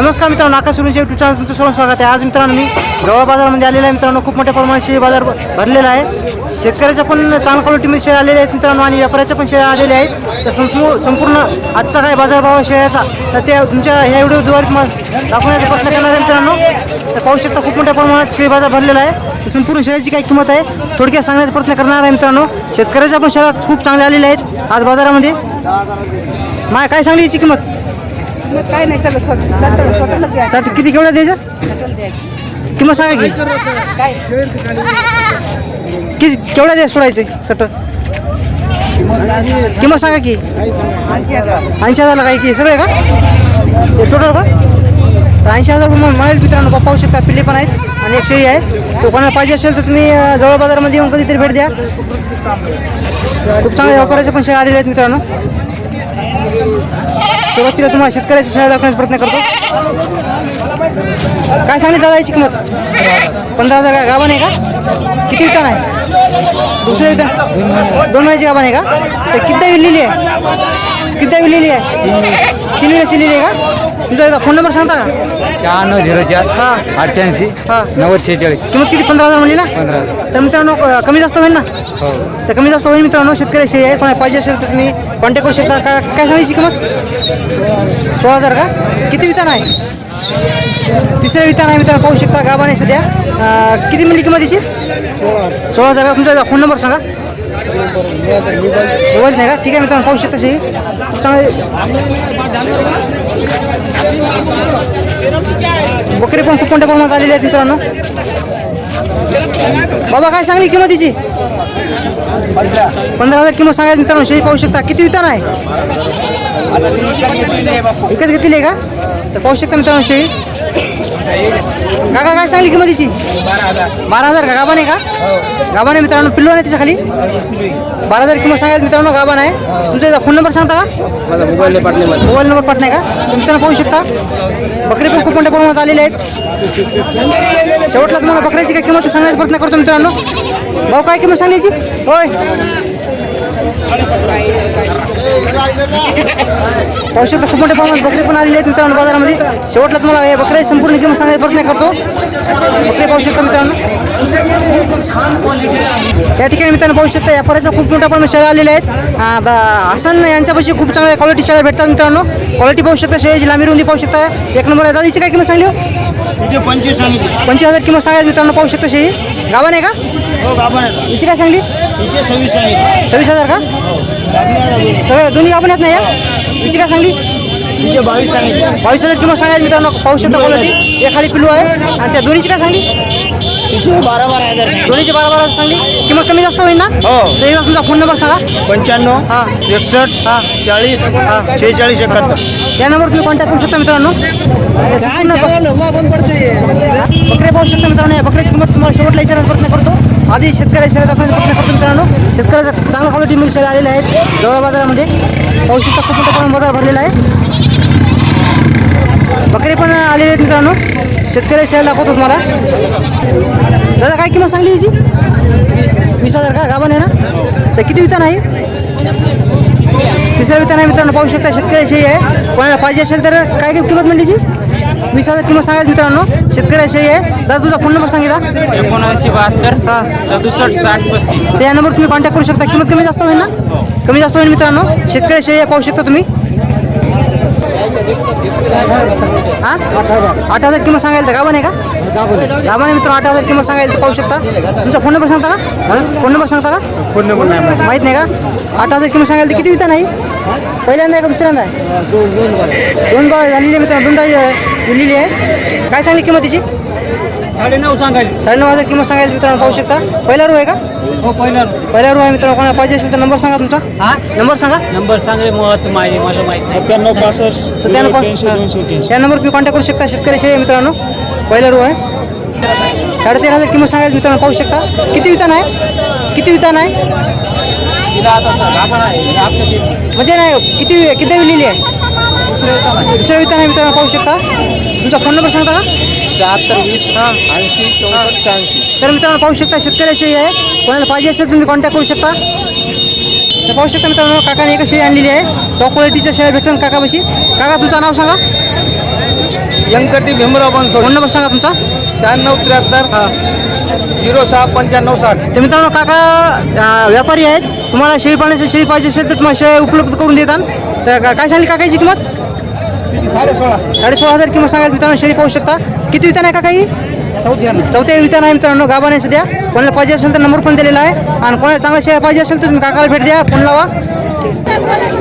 नमस्कार मित्रांनो नाका सुरेश युट्यूब तुमचं सर्व स्वागत आहे. आज मित्रांनो मी जवळ बाजारामध्ये आलेला आहे मित्रांनो. खूप मोठ्या प्रमाणात शेळी बाजार भरलेला आहे. शेतकऱ्याच्या पण चांगल्या क्वालिटीमध्ये शेळ्या आलेले आहेत मित्रांनो आणि व्यापाऱ्याच्या पण शेळ्या आलेल्या आहेत. तर संपूर्ण संपूर्ण आजचा काय बाजारभाव आहे शेळ्याचा तर ते तुमच्या ह्या व्हिडिओद्वारे तुम्हाला दाखवण्याचा प्रयत्न करणार आहे मित्रांनो. तर पाहू शकता खूप मोठ्या प्रमाणात शेळी बाजार भरलेला आहे. तर संपूर्ण शेळ्याची काय किंमत आहे थोडक्यात सांगण्याचा प्रयत्न करणार आहे मित्रांनो. शेतकऱ्याच्या पण शेळ्या खूप चांगल्या आलेल्या आहेत आज बाजारामध्ये. माय काय सांगली याची किंमत? काय नाही चला स्वतः. तर किती केवढ्या द्यायचं. किंमत सांगा की. काय? किती केवढ्या द्या सोडायचे? सट किंमत सांगा की. ऐंशी हजार. हजारला काय की? सगळं आहे का? टोटल का? तर ऐंशी हजार रुपये मिळेल मित्रांनो. पाहू शकता पिल्ले पण आहेत आणि एक शेळी आहे. तो कोणाला पाहिजे असेल तर तुम्ही जवळ बाजारामध्ये येऊन कधीतरी भेट द्या. खूप चांगल्या व्यापाराचे पण शेळ्या आलेले आहेत मित्रांनो. सुरुवातीला तुम्हाला शेतकऱ्याची शाळा दाखवण्याचा प्रयत्न करतो. काय सांगली दादा याची किंमत? पंधरा हजार गावाने का? किती विकान आहे? दुसरे दोन महिन्याची गाभण आहे का? तर किती विलेली आहे? किती विलेली आहे? तीन वेळेची लिहिली आहे का? तुमचा एकदा फोन नंबर सांगता का? शहाण्णव झिरो चार हां. अठ्ठ्याऐंशी हां. नव्वद शेहेचाळीस. किंमत किती? पंधरा हजार म्हणली ना? पंधरा तर मित्रांनो अं, कमी जास्त होईल ना? हो. तर कमी जास्त होईल मित्रांनो शेतकऱ्याशी आहे कोणा पाहिजे असेल तर तुम्ही कॉन्टॅक्ट करू शकता. का काय सांगायची किंमत? सोळा हजार का? किती वितान आहे? तिसरं वितान आहे मित्रांनो पाहू शकता. आहे सध्या. अं, किती मिळली किंमत याची सोळा हजार. का तुमचा फोन नंबर सांगा. मोबाईल नाही का? ठीक आहे मित्रांनो पाहू शकता शही. बकरी पण खूप मोठ्या प्रमाणात आलेली आहेत मित्रांनो. बाबा काय सांगली किंमत तिची? पंधरा हजार किंमत सांगायची मित्रांनो शेळी पाहू शकता. किती वितान आहे? विकत घेतली आहे का? तर पाहू शकता मित्रांनो शेळी काका काय सांगली किंमत तिची? बारा हजार. का गाभा नाही का? गाभा नाही मित्रांनो पिल्लो नाही तिच्या खाली बारा हजार किंमत सांगायचं मित्रांनो गाभा नाही. तुमचा फोन नंबर सांगता का? माझा मोबाईल मोबाईल नंबर पाठ नाही का? तुम्ही मित्रांनो पाहू शकता. बकरी पण खूप मोठ्या प्रमाणात आलेले आहेत. शेवटला तुम्हाला बकऱ्याची काय किंमत सांगण्याचा प्रयत्न करतो मित्रांनो. भाऊ काय किंमत सांगायची? होय. पाहू शकता खूप मोठ्या प्रमाणात बकरी पण आलेली आहेत मित्रांनो बाजारामध्ये. शेवटला तुम्हाला हे बकऱ्या संपूर्ण किंमत सांगायचा प्रयत्न करतो. बकरी पाहू शकता मित्रांनो. या ठिकाणी मित्रांनो पाहू शकता व्यापाऱ्याचा खूप मोठ्या प्रमाणात शेळ्या आलेल्या आहेत. हसन यांच्यापाशी खूप चांगल्या क्वालिटी शेळ्या भेटतात मित्रांनो. क्वालिटी पाहू शकता शेळ्याची लांबी रुंदी पाहू शकता. एक नंबर आहे. दादाची काय किंमत सांगली हो? पंचवीस हजार किंमत सांगायचं मित्रांनो पाहू शकता शेळी. गावा नाही का? हो गाभण हिची काय सांगली? तिचे सव्वीस सांगितले सव्वीस हजार का? सगळं दोन्ही गाभण आहेत ना या? हिची काय सांगली? तिचे बावीस सांगितले बावीस हजार किंमत सांगायचं मित्रांनो पाहू शकता क्वालिटी एक खाली पिल्लू आहे. आणि त्या दोन्हीची काय सांगली? तिचे बारा बारा हजार. दोन्हीची बारा बारा सांगली. किंमत कमी जास्त होईल ना? हो. तर एकदा तुमचा फोन नंबर सांगा. पंच्याण्णव हां. एकसष्ट हां. चाळीस हां. शेहेचाळीस एकाहत्तर. या नंबर तुम्ही कॉन्टॅक्ट करू शकता मित्रांनो. बकरे पाहू शकता मित्रांनो या बकऱ्याची किंमत तुम्हाला शेवटला विचारायचा प्रयत्न करतो. आधी शेतकऱ्याच्या शेळ्या दाखवण्याचा प्रयत्न करतो मित्रांनो? शेतकऱ्याचा चांगल्या क्वालिटी शेळ्या आलेल्या आहेत. जवळ बाजारामध्ये पाहू खूप मोठा प्रमाण बाजार भरलेला आहे. बकरे पण आलेले आहेत मित्रांनो. शेतकऱ्याच्या शेळ्या दाखवतो तुम्हाला. दादा काय किंमत सांगली याची वीस हजार का? गाभण आहे ना? तर किती वितान आहे? तिसऱ्या वितान आहे मित्रांनो पाहू शकता शेतकऱ्याची आहे. कोणाला पाहिजे असेल तर काय काय किंमत म्हणली जी वीस हजार किंमत सांगायचं मित्रांनो शेतकऱ्याची आहे दादा तुझा फोन नंबर सांगितला. एकोणऐंशी बहात्तर हां. सदुसष्ट साठ पस्तीस. तर या नंबर तुम्ही कॉन्टॅक्ट करू शकता. किंमत कमी जास्त होईल ना? कमी जास्त होईल मित्रांनो. शेतकऱ्याची आहे पाहू शकता तुम्ही. हां? आठ हजार किंमत सांगायला तर गाभा नाही का? गाभा नाही मित्रांनो आठ हजार किंमत सांगायला पाहू शकता. तुमचा फोन नंबर सांगता का? फोन नंबर सांगता का? फोन नंबर नाही. माहीत. नाही का? आठ हजार किंमत सांगायला किती विता नाही? पहिल्यांदा आहे का दुसऱ्यांदा आहे? दोन बार. झालेली आहे मित्रांनो दोनदा दिलेली आहे. काय सांगली किंमत तिची? साडेनऊ सांगायचे. साडेनऊ हजार किंमत सांगायला मित्रांनो पाहू शकता. पहिला रू आहे का? हो पहिला पहिला रू आहे मित्रांनो कोणाला पाहिजे असेल तर नंबर सांगा तुमचा. हा? नंबर सांगा. नंबर सांगले मुळाचं माहिती मला माहिती सत्त्याण्णव पासष्ट सत्त्याण्णव दोनशे पाच या नंबर तुम्ही कॉन्टॅक्ट करू शकता शेतकरी मित्रांनो. पहिला रू आहे. साडेतेरा हजार किंमत सांगायला मित्रांनो पाहू शकता. किती वितान आहे? किती वितान आहे? म्हणजे नाही किती किती लिहिली आहे? दुसऱ्या वितान मित्रांनो पाहू शकता. तुमचा फोन नंबर सांगता का? शहात्तर वीस हां ऐंशी चौसष्ट शहाऐंशी. तर मित्रांनो पाहू शकता शेतकऱ्याची आहे कोणाला पाहिजे असेल तुम्ही कॉन्टॅक्ट करू शकता. तर पाहू शकता मित्रांनो काकाने एक शेळी आणलेली आहे. टॉप क्वालिटीच्या शेळ्या भेटतात काकापाशी? काका तुमचं नाव सांगा. व्यंकटी भीमराव बनसोड. फोन नंबर सांगा तुमचा. शहाण्णव त्र्याहत्तर झिरो सहा पंच्याण्णव साठ. तर मित्रांनो काका व्यापारी आहेत. तुम्हाला शेळी पाण्याची शेळी पाहिजे असेल तर तुम्हाला शेळ्या उपलब्ध करून देतात. तर काय सांगली काकाची किंमत? साडे सोळा साडे सोळा हजार किंमत सांगायचं मित्रांनो शेळी पाहू शकता. किती वितान आहे काका ही? चौथ्या चौथ्या वितान आहे मित्रांनो गाभा नाही सध्या. कोणाला पाहिजे असेल तर नंबर पण दिलेला आहे. आणि कोणाला चांगल्या शेळ्या पाहिजे असेल तर तुम्ही काकाला भेट द्या फोन लावा.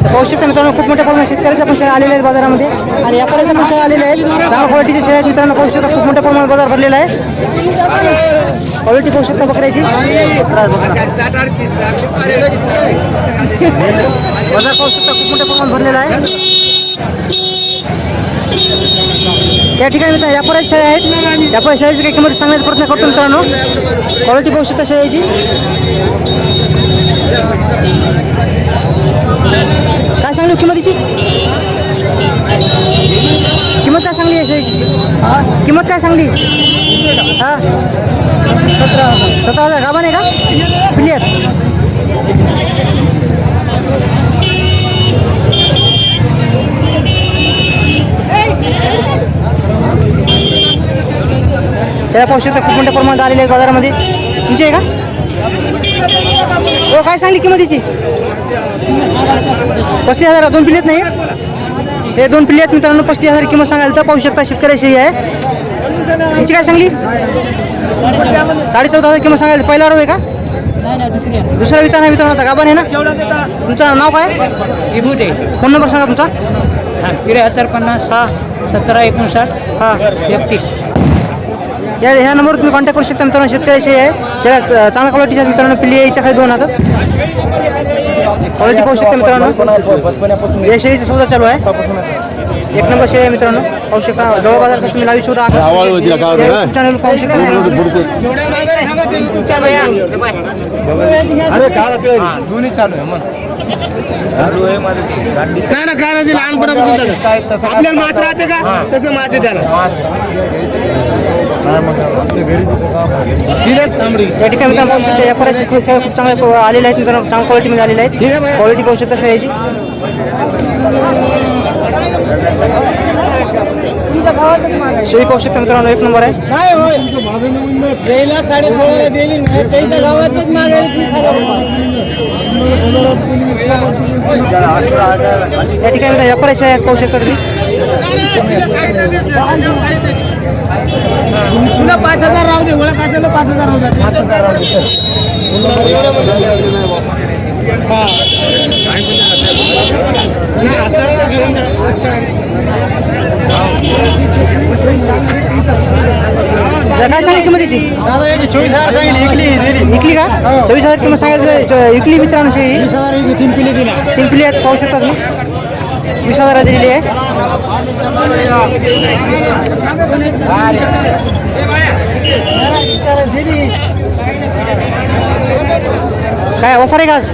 पाहू शकता मित्रांनो खूप मोठ्या प्रमाणात शेतकऱ्याच्या पण शेळ्या आलेल्या आहेत बाजारामध्ये. आणि व्यापाऱ्याच्या पण शेळ्या आलेल्या आहेत. चांगल्या क्वालिटीच्या शेळ्या आहेत मित्रांनो पाहू शकता खूप मोठ्या प्रमाणात बाजार भरलेला आहे. क्वालिटी पाहू शकता बकऱ्याची. बाजार पाहू शकता खूप मोठ्या प्रमाणात भरलेला आहे. या ठिकाणी मित्रांनो व्यापाऱ्याच्या शाळा आहेत. व्यापारी शाळेची काही किंमत सांगण्याचा प्रयत्न करतो मित्रांनो. क्वालिटी पाहू शकता शाळेची. काय सांगली किंमतीची? किंमत काय सांगली आहे शाळेची? किंमत काय सांगली? हा? सतरा सतरा हजार. गाबा नाही का? पिली शेळ्या पाहू शकता खूप मोठ्या प्रमाणात आलेल्या आहेत बाजारामध्ये. तुमची आहे का? हो काय सांगली किंमतीची? पस्तीस हजार दोन पिल्लेत नाही? हे दोन पिल्ले आहेत मित्रांनो पस्तीस हजार किंमत सांगायला तर पाहू शकता शेतकऱ्याची ही आहे. तुमची काय सांगली? साडे चौदा हजार किंमत सांगायला पहिला रो आहे का? दुसरा वितान आहे मित्रांनो गाभा आहे ना? तुमचं नाव काय? इबुटे फोन नंबर सांगा तुमचा. त्र्याहत्तर पन्नास हां. सतरा एकोणसाठ हां. एकतीस. या ह्या नंबरवर तुम्ही कॉन्टॅक्ट करू शकता मित्रांनो शेतकऱ्याशी आहे शेळ्या च- चांगल्या क्वालिटीच्या मित्रांनो पिल्ली यायच्या खाली दोन हातात क्वालिटी पाहू शकता मित्रांनो या शेळीचा सौदा चालू आहे एक नंबर शेळी आहे मित्रांनो पाहू शकता जवळ बाजारचा तुम्ही लावी शोधा? चॅनल पाहू शकता काय दोन्ही चालू आहे मग ना काय नाही लहानपणापासून. आपल्याला मास राहते का तसं मास आहे त्याला या ठिकाणी मित्रांनो पाहू शकता परत शेळ्या खूप चांगल्या आलेल्या आहेत मित्रांनो चांगल्या क्वालिटीमध्ये आलेल्या आहेत. क्वालिटी पाहू शकता शेळ्याची शेळी पाहू शकता मित्रांनो एक नंबर आहे. या ठिकाणी व्यापाऱ्याचे आहेत पाहू शकता तुम्ही. तुला पाच हजार राहू दे मला कशाला पाच हजार राहू दे पाच हजार राहू दे या काय सांगली किंमतीची चोवीस हजार सांगितली इकली विकली का? चोवीस हजार किंमत सांगायचं विकली मित्रांनो शेळी वीस हजार तीन पिले दिला तीन आहेत पाहू शकता तुम्ही. वीस हजार दिलेली आहे. काय ऑफर आहे का आज?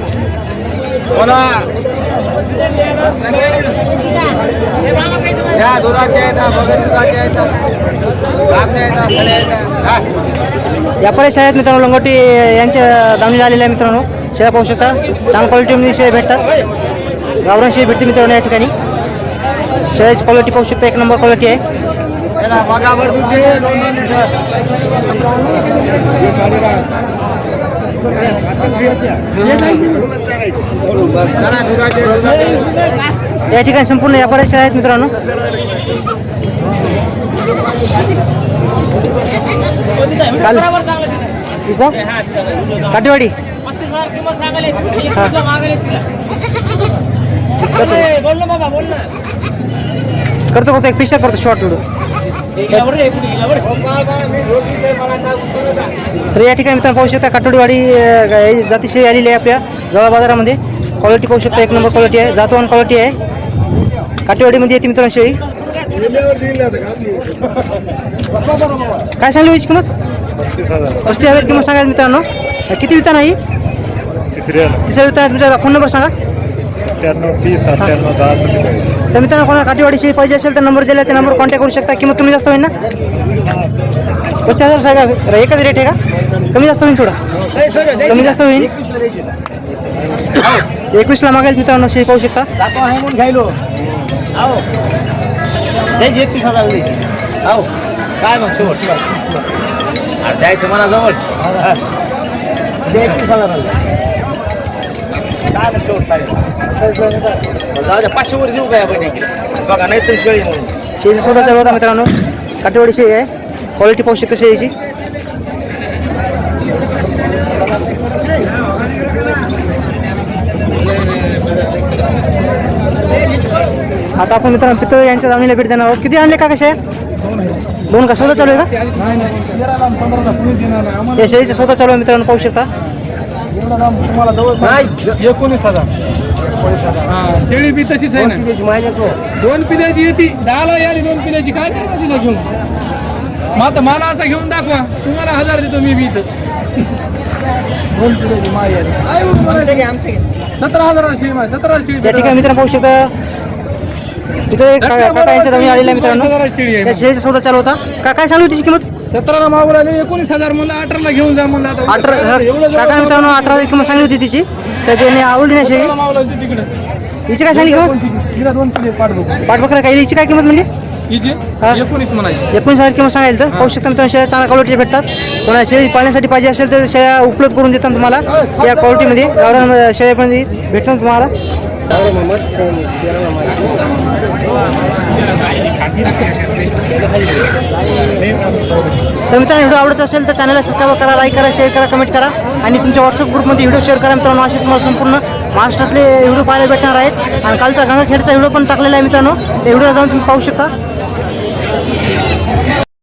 बोला. या दुधाचे आहेत बगर दुधाचे आहेत कापणे आहेत खडे आहेत हा. व्यापारी आहेत मित्रांनो लंगोटी यांच्या दावणीला आलेल्या आहे मित्रांनो. शेळ्या पाहू शकता. चांगल्या क्वालिटीमध्ये शेळ्या भेटतात. गावरान शेळी भेटते मित्रांनो या ठिकाणी. शेळ्याची क्वालिटी पाहू शकता एक नंबर क्वालिटी आहे. हे या ठिकाणी संपूर्ण व्यापारी शेळ्या आहेत मित्रांनो. काल तिचा काटेवाडी करतो करतो एक पिक्चर करतो शॉर्ट व्हिडिओ तर या ठिकाणी मित्रांनो पाहू शकता काटोडीवाडी अं, जाती शेळी आलेली आहे आपल्या जवळ बाजारामध्ये. क्वालिटी पाहू शकता एक नंबर क्वालिटी आहे जातवान क्वालिटी आहे. काटेवाडीमध्ये येते मित्रांनो शेळी. काय सांगली याची किंमत? पस्तीस हजार किंमत सांगायचं मित्रांनो. किती वितान आहे तिसऱ्या वितान तुमचा फोन नंबर सांगा. त्र्याण्णव तीस अठ्ठ्याण्णव दहा सत्तेचाळीस तर मित्रांनो कोणाला काटेवाडी शेळी पाहिजे असेल तर नंबर दिला त्या नंबर कॉन्टॅक्ट करू शकता. किंमत कमी जास्त होईल ना? पस्तीस हजार सांगा एकच रेट आहे का? कमी जास्त होईल थोडा? कमी जास्त होईल? एकवीसला मागायला मित्रांनो शेळी पाहू शकता. एकतीस हजार काय मग शेवट? अरे द्यायचं मला जवळ. दे एकतीस हजार काय मग शेवट काय पाचशे वर देऊ काय आपण बघा नाही तरी शेळी म्हणून. शेळीचा सौदा चालू होता मित्रांनो. काटेवाडी शेळी आहे. क्वालिटी पाहू शकता शेळीची. आता आपण मित्रांनो पितळ यांच्या जामिनीला भेट देणार आहोत. किती आणले का कसे दोन का? सौदा चालू आहे का? या शेळीचा सौदा चालू आहे मित्रांनो पाहू शकता. दाम तुम्हाला जवळ. एकोणीस हजार. हा शेळी बी तशीच आहे ना? दोन पिल्याची येते दहाला याली दोन पिल्याची काय करता तिला घेऊन? मग आता मला असं घेऊन दाखवा तुम्हाला हजार देतो मी बी इथंच. दोन पिल्याची माय आली. सतरा हजार शेळी माय सतरा शेळी या ठिकाणी मित्रांनो पाहू शकता. तिथं काका यांच्या मित्रांनो. शेळीचा सौदा चालू होता. का काय सांगू त्याची किंमत? सतराला मागून आले एकोणीस हजार म्हणलं अठराला घेऊन जा म्हणलं आता. अठरा काका मित्रांनो अठरा किंमत सांगली होती तिची. तर त्याने आवडली नाही शेळी सतराला तिकडे. हिची काय सांगली किंमत? हिला दोन पिले पाठ बघू पाठबकरा. काय? हिची काय किंमत म्हणजे हिचे? हा? एकोणीस म्हणायची. एकोणीस हजार किंमत सांगायला तर. पाहू शकता मित्रांनो शेळ्या चांगल्या क्वालिटीच्या भेटतात. कोणाला शेळी पाळण्यासाठी पाहिजे असेल तर शेळ्या उपलब्ध करून देतात तुम्हाला. या क्वालिटीमध्ये गावरान शेळ्या पण भेटतात तुम्हाला. तर मित्रांनो व्हिडिओ आवडत असेल तर चॅनलला सबस्क्राईब करा लाईक करा शेअर करा कमेंट करा. आणि तुमच्या व्हॉट्सअप ग्रुपमध्ये व्हिडिओ शेअर करा मित्रांनो असे तुम्हाला संपूर्ण महाराष्ट्रातले व्हिडिओ पाहायला भेटणार आहेत. आणि कालचा गंगाखेडचा व्हिडिओ पण टाकलेला आहे मित्रांनो. ते व्हिडिओ जाऊन तुम्ही पाहू शकता.